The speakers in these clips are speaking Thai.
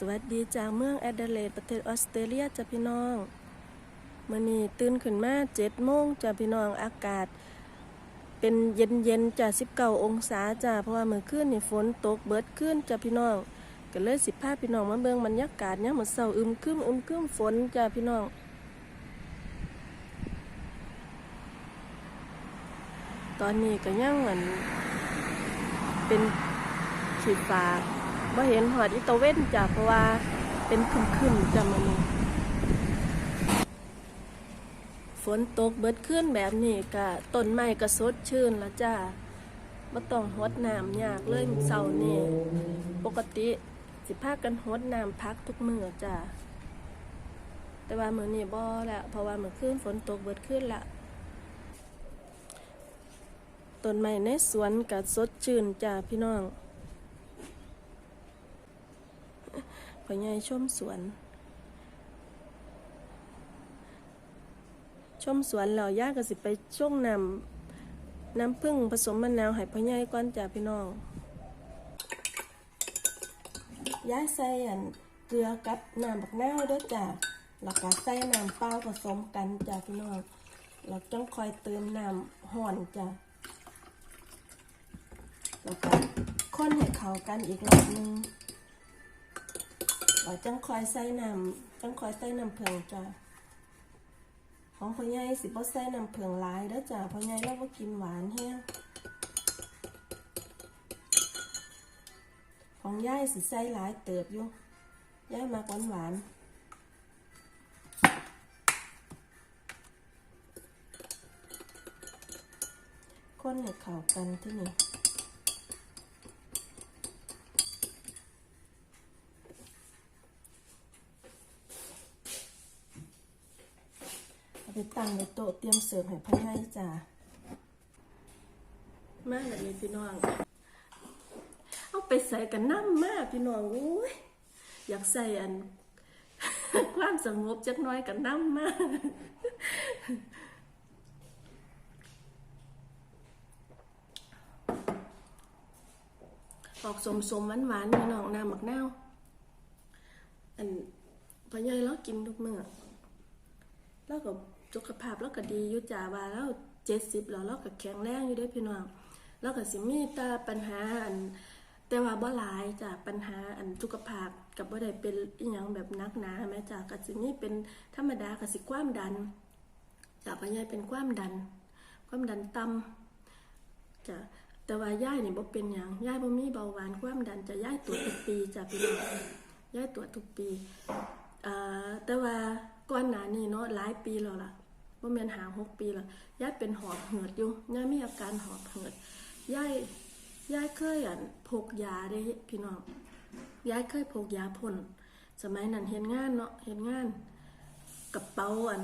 สวัสดีจากเมืองแอดเดเลดประเทศออสเตรเลียจ้ะพี่น้องมื่อนี้ตื่นขึ้นมาเจ็ดโมงจ้ะพี่น้องอากาศ เป็นเย็นเย็นจ้ะสิบเก้าองศาจ้ะเพราะว่าเมื่อคืนนี่ฝนตกเบิดขึ้นจ้ะพี่น้องก็เลยสิพาพี่น้องมาเบิ่งบรรยากาศเนี่ยมมื้อเช้าอึมครึมอึมครึมฝนจ้ะพี่น้องตอนนี้ก็ยังเหมือนเป็นขีดฟ้า บ่เห็นหอดอีตเว้นจ้ะเพราะว่าเป็นครึมๆจ้ะมันฝนตกเบิดขึ้นแบบนี้ก็ต้นไม้ก็สดชื่นละจ้าบ่ต้องหดน้ำยากเลยมื้อเนี่ปกติสิพากันหดน้ำพักทุกมือจ้าแต่ว่ามื้อนี้บ่แล้วเพราะว่าเมื่อคืนฝนตกเบิดขึ้นละต้นไม้ในสวนก็สดชื่นจ้าพี่น้อง พ่อใหญ่ชมสวน ชมสวนแล้วย่าก็สิไปช่วงนำน้ำผึ้งผสมมะนาวให้พ่อใหญ่ก่อนจ้าพี่น้องย่าใส่อันเกลือกับน้ำบักนาวด้วยจ้าแล้วก็ใส่น้ำเปล่าผสมกันจ้าพี่น้องแล้วต้องคอยเติมน้ำห่อนจ้าแล้วก็คนให้เข้ากันอีกรอบหนึง เราจังคอยใส่น้ำจังคอยใส่น้ำเผืองจ้ะของพ่อใหญ่สิบ่ใส่น้ำเผืองหลายเด้อจ้ะพ่อใหญ่เราบ่กินหวานแฮงของยายสิใส่หลายเติบอยู่ยายมักหวานหวานคนให้เข้ากันที่นี่ ไปตั้งในโต๊ะเตรียมเสิร์ฟให้พ่อให้จ้ามาแบบนี้พี่น้อง เอาไปใส่กันน้ำมากพี่น้องโอ้ยอยากใส่อัน ความสงบจักน้อยกันน้ำมากออกสมสมหวานหวานๆพี่น้องน้ำหมักนาอันพ่อใหญ่เรากินทุกเมื้อ แล้วก็สุขภาพแล้วก็ดียู่จ้าว่าแล้วเจ็ดสิบแล้วเราก็แข็งแรงอยู่เด้พี่น้องแล้วก็สิมีแต่ปัญหาอัน แต่ว่าบ่หลายจ้ะปัญหาอันสุขภาพกับบ่ได้เป็นอีหยังแบบนักหนาแม่จ้ะก็สิมีเป็นธรรมดาก็สิความดันจ้ะพ่อใหญ่เป็นความดัน ความดันต่ำจะแต่ว่าย่ายเนี่ยบ่เป็นหยังย่ายบ่มีเบาหวานความดันจะย่ายตรวจทุกปีจ้ะพี่น้องย่ายตรวจทุกปีแต่ว่า อนหน้านี้เนาะหลายปีแล้วล่ะว่าแมนหาหกปีแล้วยายเป็นหอบเหือดอยู่ยายมีอาการหอบเหือดยายยายเคยอันพกยาได้พี่น้องยายเคยพกยาพ่นสมัยนั้นเห็นงานเนาะเห็นงานกระเป๋าอัน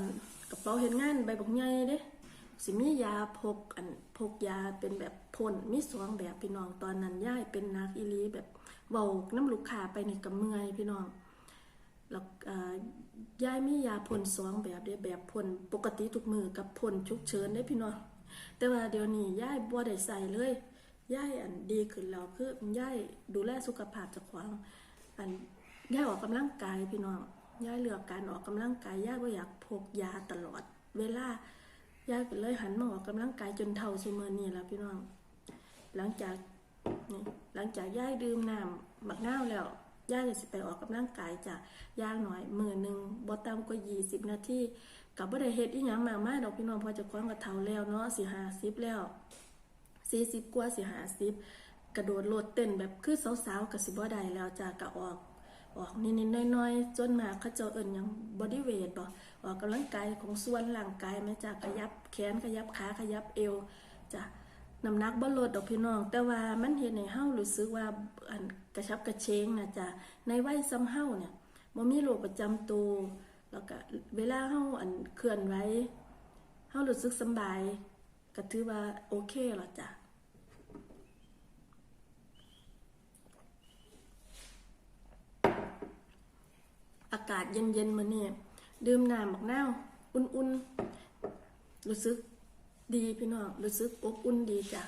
กระเป๋าเห็นงานใบบกใหญ่เด้สิมียาพกอันพกยาเป็นแบบพ่นมีสองแบบพี่น้องตอนนั้นยายเป็นนักอีลีแบบเว้าน้ำลูกค้าไปในี่ก็เมื่อยพี่น้อง แล้วยายมียาพ่นสองแบบเด้แบบพ่นปกติทุกมือกับพ่นฉุกเฉินได้พี่น้องแต่ว่าเดี๋ยวนี้ยายบ่ได้ใส่เลยยายอันดีขึ้นแล้วคือยายดูแลสุขภาพจากของอันยายออกกำลังกายพี่น้องยายเลือกการออกกำลังกายยายบ่อยากพกยาตลอด เวลายายก็เลยหันมาออกกำลังกายจนเท่าซุมื้อนี้แล้วพี่น้อง หลังจากนี่หลังจากย่ายดื่มน้ำบักนาวแล้ว ย่ายจะสิไปออกกำลังกายจะย่างหน่อยมือหนึ่งบ่ต่ำกว่ายี่สิบนาทีกับบ่ได้เฮ็ดอีหยังมากมายดอกพี่น้องพอจะคว้างกับเฒ่าแล้วเนาะสิห้าสิบแล้วสี่สิบกว่าสิห้าสิบกระโดดโลดเต้นแบบคือสาวๆกับสิบ่ได้แล้วจะก็ออกออกนิดๆน้อยๆจนมาเขาเจ้าเอิ้นหยังบอดี้เวทบ่ออกกำลังกายของส่วนร่างกายแม่จะขยับแขนขยับขาขยับเอวจ้ะ น้ำหนักบ่ลดดอกพี่น้อง แต่ว่ามันเห็นให้เฮารู้สึกว่าอันกระชับกระเชงนะจ๊ะในวัยซ้ำเฮาเนี่ยบ่มีโรคประจำตัวแล้วก็เวลาเฮาอันเคลื่อนไหวเฮารู้สึกสบายก็ถือว่าโอเคแล้วจ้ะอากาศเย็นๆมื้อนี้ดื่มน้ำบักนาวอุ่นๆรู้สึก ดีพี่น้องรู้สึกอบอุ่นดีจ้ะ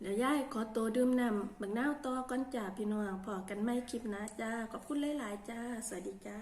เดี๋ยวยายขอตัวดื่มน้ำบังน้าวต่อก่อนจ้าพี่น้องพอกันไม่คลิปนะจ้าขอบคุณหลาย ๆ จ้า สวัสดีจ้า